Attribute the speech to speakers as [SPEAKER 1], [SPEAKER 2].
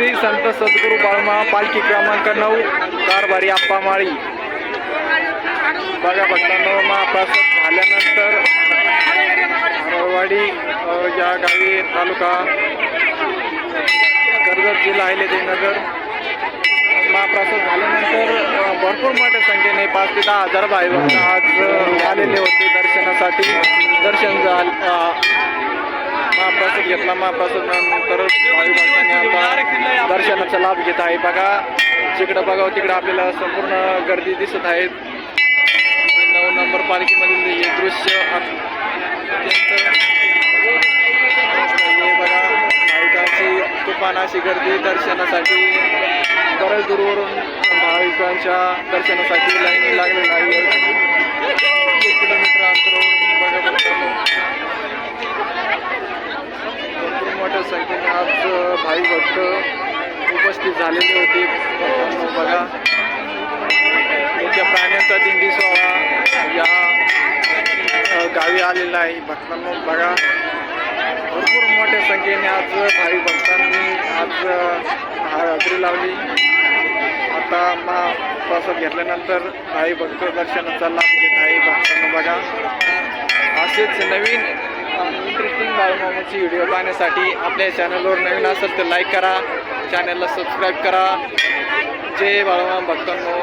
[SPEAKER 1] श्री संत सद्गुरू बाळमा पालखी क्रमांक नऊ कारभारी आप्पा माळी. बघा भक्तांनो महाप्रसाद झाल्यानंतर हरवाडी या गावी तालुका कर्जत जिल्हा आहे अहिल्यादेवीनगर महाप्रसाद झाल्यानंतर भरपूर मोठ्या संख्येने पाच ते दहा हजार भाई आज आलेले होते दर्शनासाठी. दर्शन झाले महाप्रसाद घेतला. महाप्रसाद नंतर आता दर्शनाचा लाभ घेत आहे. बघा जिकडं बघावं तिकडं आपल्याला संपूर्ण गर्दी दिसत आहेत नऊ नंबर पालखीमधील हे दृश्य बघा भाविकांची तुफान अशी गर्दी दर्शनासाठी. बऱ्याच दूरवरून भाविकांच्या दर्शनासाठी लाईन लागलेली आहे एक किलोमीटर अंतरावरून बघा मित्रांनो भरपूर मोठ्या संख्येने आज भाई भक्त उपस्थित झालेले होते. बघा त्यांच्या प्राण्यांचा दिंडी सोहळा या गावी आलेला आहे. भक्तांनो बघा भरपूर मोठ्या संख्येने आज भाई भक्तांनी आज हजेरी लावली. आता मा प्रसाद घेतल्यानंतर भाई भक्त दर्शनाचा लाभ घेत आहे. भक्तांना बघा असेच नवीन इंटरेस्टिंग बाळमामाची व्हिडिओ पाहण्यासाठी आपल्या चॅनलवर नवीन असेल तर लाईक करा. चॅनलला सबस्क्राईब करा. जय बाळमामा भक्तांनो.